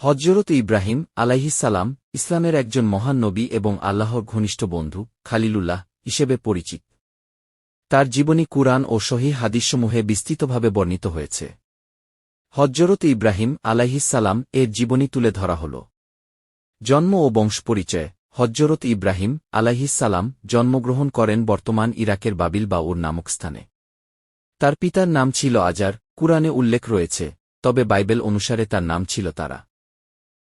হজরত ইব্রাহিম আলাইহিসালাম ইসলামের একজন মহান নবী এবং আল্লাহর ঘনিষ্ঠ বন্ধু, খালিলুল্লাহ হিসেবে পরিচিত। তার জীবনী কুরআন ও সহি হাদিসসমূহে বিস্তৃতভাবে বর্ণিত হয়েছে। হজরত ইব্রাহিম আলাইহিসালাম এর জীবনী তুলে ধরা হল। জন্ম ও বংশ পরিচয় হজরত ইব্রাহিম আলাইহিসালাম জন্মগ্রহণ করেন বর্তমান ইরাকের বাবিল বা ওর নামক স্থানে। তার পিতার নাম ছিল আজার, কুরআনে উল্লেখ রয়েছে, তবে বাইবেল অনুসারে তার নাম ছিল তারা।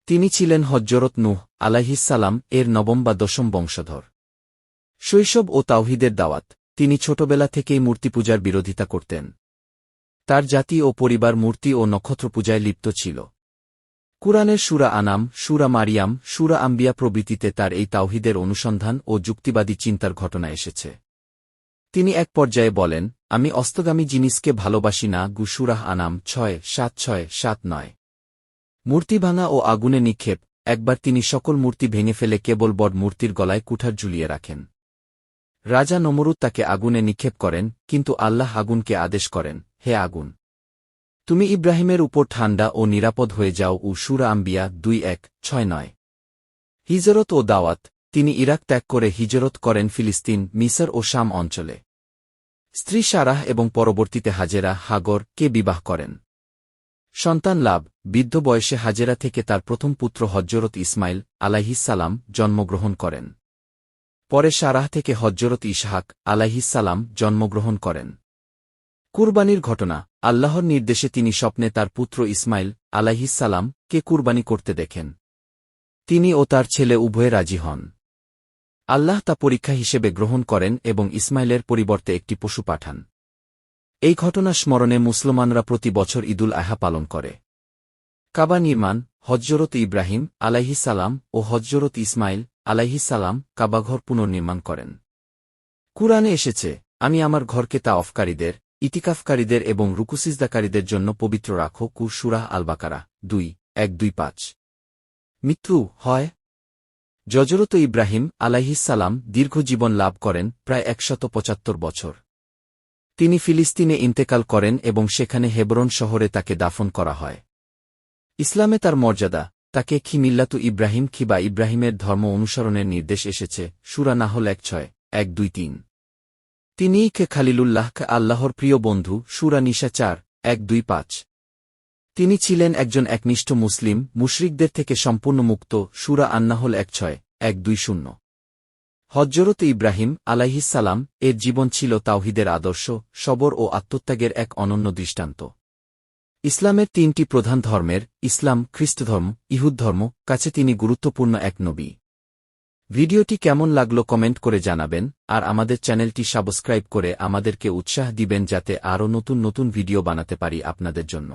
তিনি ছিলেন হজ্জরত নুহ আলাইহিসালাম এর নবম বা দশম বংশধর। শৈশব ও তাওহিদের দাওয়াত, তিনি ছোটবেলা থেকেই মূর্তিপূজার বিরোধিতা করতেন। তার জাতি ও পরিবার মূর্তি ও নক্ষত্রপূজায় লিপ্ত ছিল। কুরআনের সুরা আনাম, সুরা মারিয়াম, সুরা আম্বিয়া প্রভৃতিতে তার এই তাওহিদের অনুসন্ধান ও যুক্তিবাদী চিন্তার ঘটনা এসেছে। তিনি এক পর্যায়ে বলেন, আমি অস্তগামী জিনিসকে ভালোবাসি না। গুসুরাহ আনাম ছয়, সাত ছয়, সাত নয়। মূর্তি ভাঙা ও আগুনে নিক্ষেপ, একবার তিনি সকল মূর্তি ভেঙে ফেলে কেবল বড মূর্তির গলায় কুঠার ঝুলিয়ে রাখেন। রাজা নমরুদ তাকে আগুনে নিক্ষেপ করেন, কিন্তু আল্লাহ আগুনকে আদেশ করেন, হে আগুন! তুমি ইব্রাহিমের উপর ঠান্ডা ও নিরাপদ হয়ে যাও উ সুরা আম্বিয়া দুই এক ছয় নয়। হিজরত ও দাওয়াত, তিনি ইরাক ত্যাগ করে হিজরত করেন ফিলিস্তিন, মিসর ও শাম অঞ্চলে। স্ত্রী সারাহ এবং পরবর্তীতে হাজেরা, হাগর, কে বিবাহ করেন? সন্তান লাভ বৃদ্ধ বয়সে হাজেরা থেকে তার প্রথম পুত্র হজ্জরত ইসমাইল আলাইহিসালাম জন্মগ্রহণ করেন। পরে সারাহ থেকে হজ্জরত ইশহাক আলাইহিসালাম জন্মগ্রহণ করেন। কুরবানির ঘটনা, আল্লাহর নির্দেশে তিনি স্বপ্নে তার পুত্র ইসমাইল আলাইহিসালাম কে কুরবানি করতে দেখেন। তিনি ও তার ছেলে উভয়ে রাজি হন। আল্লাহ তা পরীক্ষা হিসেবে গ্রহণ করেন এবং ইসমাইলের পরিবর্তে একটি পশু পাঠান। এই ঘটনা স্মরণে মুসলমানরা প্রতি বছর ঈদুল আহা পালন করে। কাবা নির্মাণ হজ্জরত ইব্রাহিম আলাইহিসালাম ও হজ্জরত ইসমাইল আলাইহিসালাম কাবাঘর পুনর্নির্মাণ করেন। কুরআনে এসেছে, আমি আমার ঘরকে তা অফকারীদের ইতিকাফকারীদের এবং রুকুসিজদাকারীদের জন্য পবিত্র রাখো কু সুরাহ আলবাকারা, দুই, এক, দুই, পাঁচ। মৃত্যু হয়। জজরত ইব্রাহিম আলাইহিসালাম দীর্ঘ জীবন লাভ করেন প্রায় একশত পঁচাত্তর বছর। তিনি ফিলিস্তিনে ইন্তেকাল করেন এবং সেখানে হেবরন শহরে তাকে দাফন করা হয়। ইসলামে তার মর্যাদা, তাকে খি মিল্লাতু ইব্রাহিম খি বা ইব্রাহিমের ধর্ম অনুসরণের নির্দেশ এসেছে, সুরা নাহল এক ছয়, এক দুই তিন। তিনিই খে খালিলুল্লাহ আল্লাহর প্রিয় বন্ধু, সুরা নিশা চার, এক দুই পাঁচ। তিনি ছিলেন একজন একনিষ্ঠ মুসলিম, মুশরিকদের থেকে সম্পূর্ণ মুক্ত, সুরা আন্নাহল এক ছয়, এক দুই শূন্য। হজ্জরত ইব্রাহিম আলাইহিসালাম এর জীবন ছিল তাওহিদের আদর্শ, সবর ও আত্মত্যাগের এক অনন্য দৃষ্টান্ত। ইসলামের তিনটি প্রধান ধর্মের, ইসলাম, খ্রিস্টধর্ম ইহুদ ধর্ম কাছে তিনি গুরুত্বপূর্ণ এক নবী। ভিডিওটি কেমন লাগল কমেন্ট করে জানাবেন, আর আমাদের চ্যানেলটি সাবস্ক্রাইব করে আমাদেরকে উৎসাহ দিবেন যাতে আরও নতুন নতুন ভিডিও বানাতে পারি আপনাদের জন্য।